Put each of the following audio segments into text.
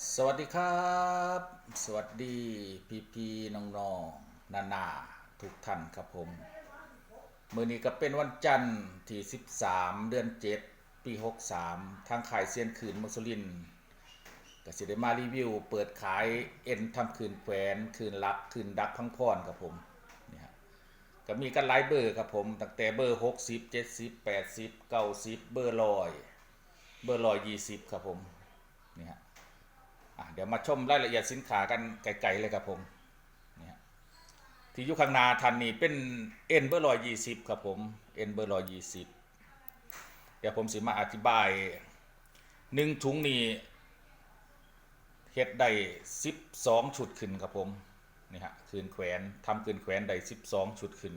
สวัสดีครับ สวัสดีพี่พี่น้องๆนานาทุกท่านครับผม มือนี้ก็เป็นวันจันทร์ที่ 13 เดือน 7 ปี 63 ทางขายเซียนขืนมุสลินก็สิได้มารีวิว เปิดขายเอ็นทำคืนแขวนคืนลักคืนดักพังพรครับผมนี่ฮะก็มีกันหลายเบอร์ครับผมตั้งแต่เบอร์ 60 70 80 90 เบอร์ลอยเบอร์ลอย20ครับผมนี่ฮะ เดี๋ยวมาชมรายละเอียดสินค้ากันไกลๆเลยครับผมนี่ฮะที่อยู่ข้างหน้าทันนี่เป็นเอ็นเบอร์ร้อยยี่สิบครับผมเอ็นเบอร์ร้อยยี่สิบเดี๋ยวผมสิมาอธิบายหนึ่งถุงนี่เฮ็ดได้สิบสองชุดขึ้นครับผมนี่ฮะคืนแขวนทำคืนแขวนได้สิบสองชุดขึ้น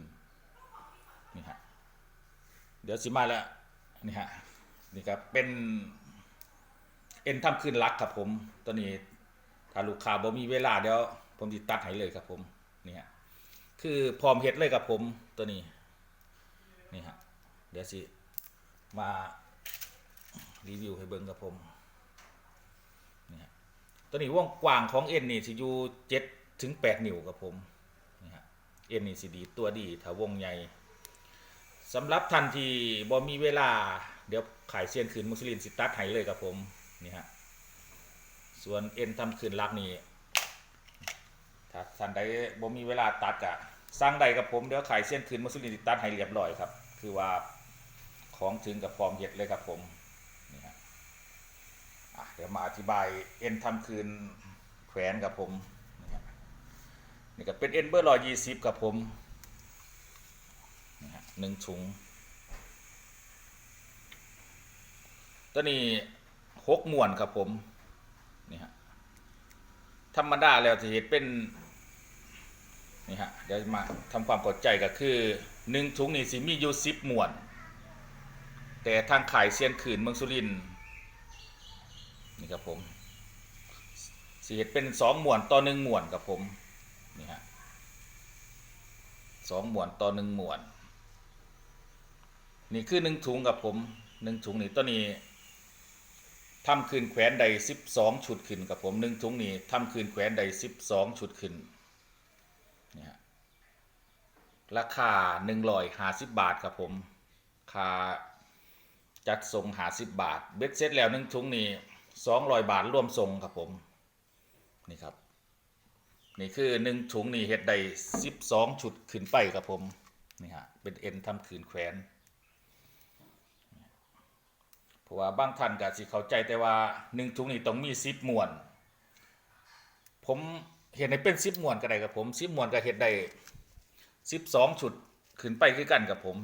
นี่ฮะเดี๋ยวสิมาแล้วนี่ฮะนี่ครับเป็น เอ็นทำคืนรักครับผม ตัวนี้ถ้าลูกค้าบ่มีเวลาเดี๋ยวผมติตัดให้เลยครับผมนี่ฮะคือพร้อมเฮ็ดเลยครับผมตัวนี้นี่ฮะเดี๋ยวสิมารีวิวให้เบิ่งครับผมนี่ฮะตัวนี้วงกว้างของเอ็นนี่สิอยู่7ถึง8นิ้วครับผมนี่ฮะเอ็นนี่สิดีตัวดีถ้าวงใหญ่สำหรับท่านทีบ่มีเวลา เดี๋ยวขายเซียนคืนมุสลิมสิตัดให้เลยครับผม นี่ฮะส่วนเอ็นทำคืนลักนี่ถ้าท่านใดบ่มีเวลาตัดกะสร้างใดกับผมเดี๋ยวขายเส้นคืนมุสลิมติตัดให้เรียบร้อยครับ คือว่าของถึงกับพร้อมเฮ็ดเลยครับผมนี่ฮะเดี๋ยวมาอธิบายเอ็นทำคืนแขวนกับผมนี่ก็เป็นเอ็นเบอร์ร้อยยี่สิบกับผมหนึ่งถุงตัวนี้ หกมวนครับผมนี่ฮะธรรมดาแล้วจะเห็นเป็นนี่ฮะเดี๋ยวมาทำความเข้าใจก็คือหนึ่งถุงนี่สิมีอยู่สิบมวน แต่ทางขายเซียนขืนเมืองสุรินนี่ครับผมสิเห็นเป็นสองมวนต่อหนึ่งมวนครับผมนี่ฮะสองมวนต่อหนึ่งมวน นี่คือหนึ่งถุงกับผมหนึ่งถุงนี่ตัวนี้ ทำคืนแขวนใดสิบสองชุดขึ้นกับผมหนึ่งถุงนี้ทำคืนแขวนใดสิบสองชุดขึ้นเนี่ยฮะราคาหนึ่งร้อยหาสิบบาทครับผมค่าจัดส่งหาสิบบาท เบ็ดเสร็จแล้วหนึ่งถุงนี้สองร้อยบาทร่วมส่งครับผม นี่ครับ นี่คือหนึ่งถุงนี้เฮ็ดได้สิบสองชุดขึ้นไปครับผม นี่ฮะเป็นเอ็นทำคืนแขวน เพราะว่าบางท่านก็สิเข้าใจแต่ว่าหนึ่งถุงนี่ต้องมีสิบมวน ผมเห็นในเป็นสิบมวนก็ได้กับผมสิบมวนก็เห็นได้สิบสองชุดขึ้นไปคือกันกับผม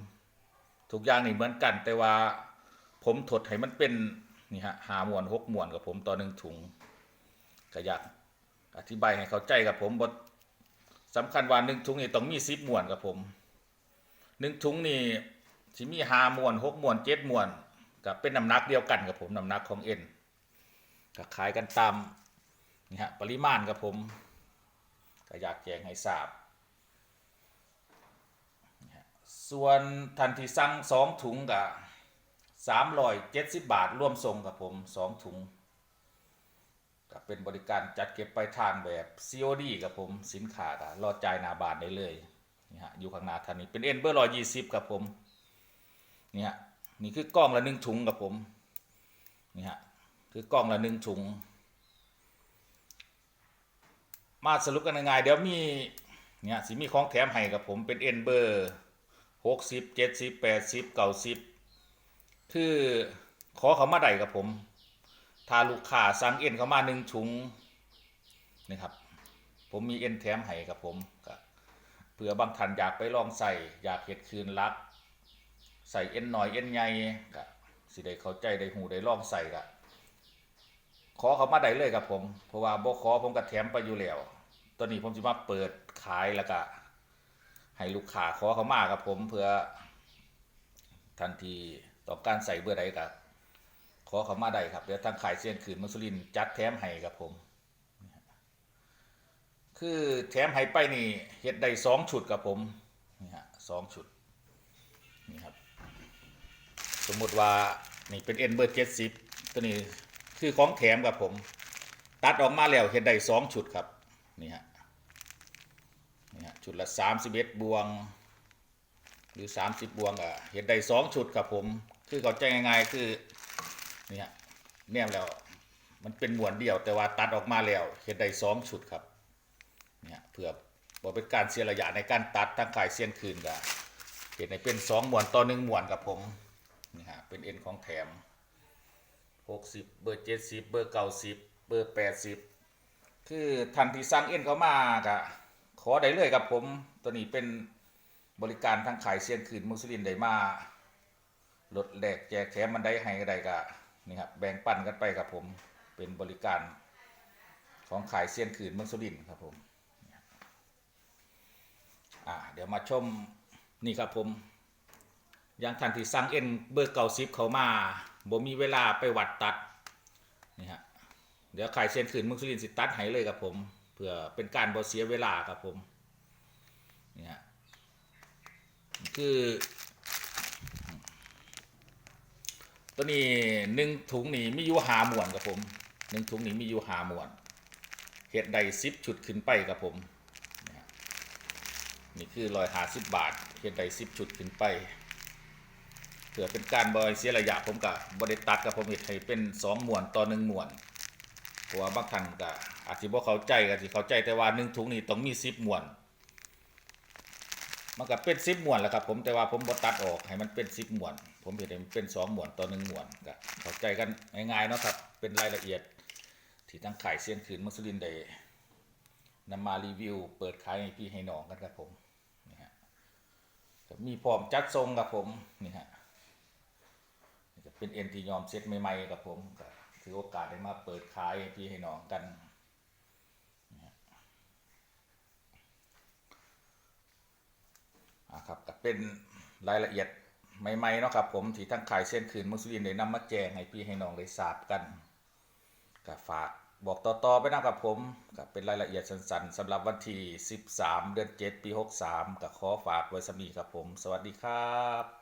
ทุกอย่างนี่เหมือนกัน แต่ว่าผมถดให้มันเป็นนี่ฮะหามวนหกมวนกับผมต่อหนึ่งถุงก็อยากอธิบายให้เข้าใจกับผมบทสำคัญว่าหนึ่งถุงนี่ต้องมีสิบมวนกับผมหนึ่งถุงนี่สิมีหามวนหกมวนเจ็ดมวน กับเป็นน้ำหนักเดียวกันกับผมน้ำหนักของเอ็นก็ขายกันตามนี่ฮะปริมาณกับผมก็อยากแจ้งให้ทราบ ส่วนทันทีสั่งสองถุงกับสามร้อยเจ็ดสิบบาทร่วมส่งกับผมสองถุงก็เป็นบริการจัดเก็บไปลายทางแบบ COD กับผมสินค้าก็รอจ่ายนาบานได้เลยนี่ฮะอยู่ข้างหน้าทันนี้เป็นเอ็นเบอร์ร้อยยี่สิบกับผมนี่ฮะ นี่คือกล้องละหนึ่งถุงกับผม นี่ฮะ คือกล้องละหนึ่งถุง มาสรุปกันง่ายๆเดี๋ยวมี เนี่ยสิมีของแถมให้กับผมเป็นเอ็นเบอร์หกสิบเจ็ดสิบแปดสิบเก้าสิบคือขอเขามาได้กับผม ถ้าลูกค้าสั่งเอ็นเขามาหนึ่งถุงนี่ครับผมมีเอ็นแถมให้กับผมเผื่อบางท่านอยากไปลองใส่อยากเห็ดคืนรัก ใส่เอ็นหน่อยเอ็นใหญ่ก็สิได้เข้าใจได้หูได้ลองใส่ก็ขอเขามาได้เลยครับผม เพราะว่าบ่ขอผมก็แถมไปอยู่แล้วตอนนี้ผมสิมาเปิดขายแล้วก็ให้ลูกค้าขอเขามาครับผมเพื่อทันทีต้อการใส่เบอร์ใดก็ขอเขามาได้ครับเดี๋ยวทางขายเสียนขืนมุสลินจัดแถมให้ครับผม คือแถมให้ไปนี่เฮ็ดได้สองชุดครับผมนี่ฮะสองชุด นี่ครับ สมมุติว่านี่เป็นเอ็นเบอร์เจ็ดสิบตัวนี้คือของแถมกับผม ตัดออกมาแล้วเห็นได้สองชุดครับนี่ฮะนี่ฮะชุดละสามสิบเอ็ดบวง หรือสามสิบบวงอะเห็นได้สองชุดครับผม คือเข้าใจง่ายๆคือนี่ฮะแนมแล้วมันเป็นมวนเดียวแต่ว่าตัดออกมาแล้วเห็นได้สองชุดครับเนี่ยเพื่อบอกเป็นการเสียระยะในการตัดตั้งขายเสียนคืนกับเห็นในเป็นสองมวนต่อหนึ่งมวนครับผมนี่ฮะเป็นเอ็นของแถมหกสิบเบอร์เจ็ดสิบเบอร์เก้าสิบเบอร์แปดสิบคือทันที่สั่งเอ็นเขามากะขอได้เลยครับผม ตัวนี้เป็นบริการทั้งขายเสียนคืนมุสลิมได้มาลดแหลกแจกแถมมันได้ให้ก็ได้กะนี่ครับแบ่งปันกันไปครับผมเป็นบริการของขายเซียนขืนมืองสุรินทร์ครับผมอ่าเดี๋ยวมาชม นี่ครับผมอย่างทันที่สั่งเอ็นเบอร์เก่าซิปเขามาบ่มีเวลาไปวัดตัดนี่ฮะเดี๋ยวขายเซียนขืนมืองสุรินสิตัดให้เลยครับผมเพื่อเป็นการบ่เสียเวลาครับผมนี่ฮะคือตัวนี้หนึ่งถุงนี่มีอยู่หาหมวนครับผมหนึ่งถุงนี่มีอยู่หาหมวนเห็ดใดซิปชุดขึ้นไปครับผม นี่คือรอยหาสิบบาทเห็ดใดซิปชุดขึ้นไปเผื่อเป็นการบอยเสียระยะผมกับบริตัดกับผมเห็ดให้เป็นสองหมวนต่อหนึ่งหมวนเพราะว่าบางท่านก็อาจจะบ่เข้าใจก็สิเข้าใจแต่ว่าหนึ่งถุงนี่ต้องมีสิบหมวนมันก็เป็นสิบหมวนแหละครับผมแต่ว่าผมบ่ตัดออกให้มันเป็นสิบหมวน ผมเห็นให้มันเป็นสองหมวนต่อหนึ่งหมวนก็เข้าใจกันง่ายๆเนาะครับเป็นรายละเอียด ที่ทั้งขายเซียนคืนมุสลินได้นำมารีวิว เปิดขายให้พี่ให้น้องกันครับผม มีพร้อมจัดทรงกับผมนี่ฮะจะเป็นเอ็นทียอมเซ็ตใหม่ๆกับผมก็ถือโอกาสได้มาเปิดขายพี่ให้น้องกันอ่าครับก็เป็นรายละเอียดใหม่ๆเนาะครับผมที่ทั้งขายเส้นคืนมุสลิมได้นำมาแจงให้พี่ให้น้องได้ทราบกันก็ฝาก บอกต่อๆไปนะครับผมก็เป็นรายละเอียดสั้นๆสำหรับวันที่ 13 เดือน 7 ปี 63ก็ขอฝากไว้สำนีครับผม สวัสดีครับ